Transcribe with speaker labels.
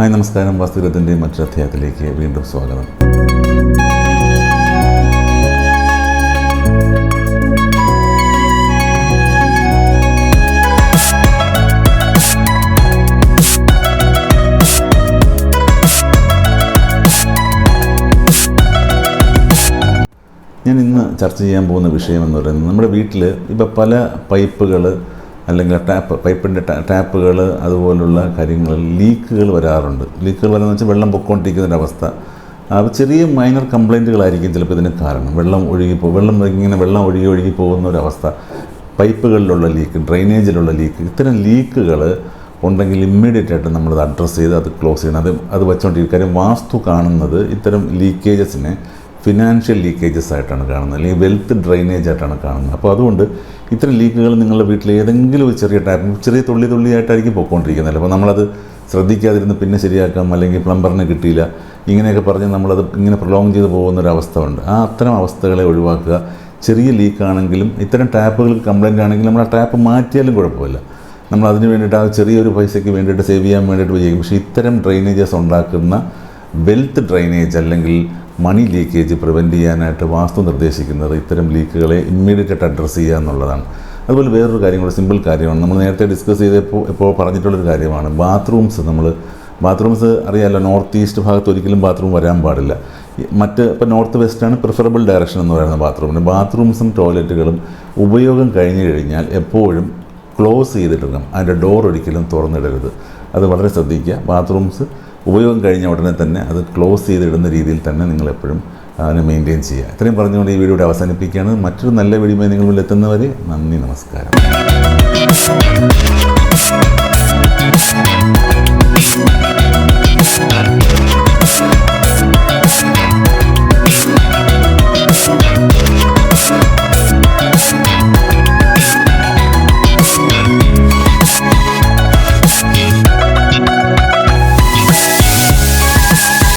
Speaker 1: Hi നമസ്കാരം. വാസ്തുഗ്രഹത്തിന്റെ മറ്റൊരു അധ്യായത്തിലേക്ക് വീണ്ടും സ്വാഗതം. ഞാൻ ഇന്ന് ചർച്ച ചെയ്യാൻ പോകുന്ന വിഷയം എന്ന് പറയുന്നത് നമ്മുടെ വീട്ടിൽ ഇപ്പോൾ പല പൈപ്പുകൾ അല്ലെങ്കിൽ ടാപ്പ് പൈപ്പിന്റെ ടാപ്പുകൾ അതുപോലുള്ള കാര്യങ്ങൾ ലീക്കുകൾ വരാറുണ്ട്. ലീക്കുകൾ എന്ന് വെച്ചാൽ വെള്ളം പൊക്കോണ്ടിരിക്കുന്ന ഒരവസ്ഥ അത് ചെറിയ മൈനർ കംപ്ലൈന്റുകളായിരിക്കും ചിലപ്പോൾ ഇതിന് കാരണം. വെള്ളം ഒഴുകിപ്പോ വെള്ളം ഇങ്ങനെ വെള്ളം ഒഴുകി ഒഴുകി പോകുന്ന ഒരവസ്ഥ പൈപ്പുകളിലുള്ള ലീക്ക് ഡ്രെയിനേജിലുള്ള ലീക്ക് ഇത്തരം ലീക്കുകൾ ഉണ്ടെങ്കിൽ ഇമ്മീഡിയറ്റ് ആയിട്ട് നമ്മളത് അഡ്രസ്സ് ചെയ്ത് അത് ക്ലോസ് ചെയ്യണം. അത് അത് വെച്ചുകൊണ്ടിരിക്കും കാര്യം വാസ്തു കാണുന്നത് ഇത്തരം ലീക്കേജസിനെ ഫിനാൻഷ്യൽ ലീക്കേജസ് ആയിട്ടാണ് കാണുന്നത് അല്ലെങ്കിൽ വെൽത്ത് ഡ്രെയിനേജ് ആയിട്ടാണ് കാണുന്നത്. അപ്പോൾ അതുകൊണ്ട് ഇത്തരം ലീക്കുകൾ നിങ്ങളുടെ വീട്ടിൽ ഏതെങ്കിലും ഒരു ചെറിയ ടൈം ചെറിയ തുള്ളി തുള്ളിയായിട്ടായിരിക്കും പൊയ്ക്കൊണ്ടിരിക്കുന്നത്. അപ്പോൾ നമ്മളത് ശ്രദ്ധിക്കാതിരുന്ന് പിന്നെ ശരിയാക്കാം അല്ലെങ്കിൽ പ്ലംബറിനെ കിട്ടിയില്ല ഇങ്ങനെയൊക്കെ പറഞ്ഞ് നമ്മളത് ഇങ്ങനെ പ്രൊലോങ് ചെയ്ത് പോകുന്ന ഒരു അവസ്ഥ ഉണ്ട്. ആ അത്തരം അവസ്ഥകളെ ഒഴിവാക്കുക. ചെറിയ ലീക്കാണെങ്കിലും ഇത്തരം ടാപ്പുകൾ കംപ്ലൈന്റ് ആണെങ്കിലും നമ്മൾ ആ ടാപ്പ് മാറ്റിയാലും കുഴപ്പമില്ല. നമ്മൾ അതിന് വേണ്ടിയിട്ട് ആ ചെറിയൊരു പൈസയ്ക്ക് വേണ്ടിയിട്ട് സേവ് ചെയ്യാൻ വേണ്ടിയിട്ട് ചെയ്യും പക്ഷേ ഇത്തരം ഡ്രെയിനേജസ് ഉണ്ടാക്കുന്ന വെൽത്ത് ഡ്രെയിനേജ് അല്ലെങ്കിൽ മണി ലീക്കേജ് പ്രിവെന്റ് ചെയ്യാനായിട്ട് വാസ്തു നിർദ്ദേശിക്കുന്നത് ഇത്തരം ലീക്കുകളെ ഇമ്മീഡിയറ്റ് ആയിട്ട് അഡ്രസ്സ് ചെയ്യുക എന്നുള്ളതാണ്. അതുപോലെ വേറൊരു കാര്യം കൂടെ സിമ്പിൾ കാര്യമാണ്. നമ്മൾ നേരത്തെ ഡിസ്കസ് ചെയ്തപ്പോൾ ഇപ്പോൾ പറഞ്ഞിട്ടുള്ളൊരു കാര്യമാണ്. ബാത്റൂംസ് നമ്മൾ ബാത്റൂംസ് അറിയാമല്ലോ നോർത്ത് ഈസ്റ്റ് ഭാഗത്ത് ഒരിക്കലും ബാത്റൂം വരാൻ പാടില്ല. മറ്റ് ഇപ്പോൾ നോർത്ത് വെസ്റ്റാണ് പ്രിഫറബിൾ ഡയറക്ഷൻ എന്ന് പറയുന്ന ബാത്റൂമിന്. ബാത്റൂംസും ടോയ്ലറ്റുകളും ഉപയോഗം കഴിഞ്ഞു കഴിഞ്ഞാൽ എപ്പോഴും ക്ലോസ് ചെയ്തിടണം അതിന്റെ ഡോർ ഒരിക്കലും തുറന്നിടരുത്. അത് വളരെ ശ്രദ്ധിക്കുക. ബാത്റൂംസ് ഉപയോഗം കഴിഞ്ഞ ഉടനെ തന്നെ അത് ക്ലോസ് ചെയ്തിടുന്ന രീതിയിൽ തന്നെ നിങ്ങൾ എപ്പോഴും അതിനെ മെയിന്റെയിൻ ചെയ്യുക. ഇത്രയും പറഞ്ഞുകൊണ്ട് ഈ വീഡിയോ അവസാനിപ്പിക്കുകയാണ്. മറ്റൊരു നല്ല വീഡിയോ നിങ്ങൾ മുന്നിൽ എത്തുന്നവരെ നന്ദി നമസ്കാരം.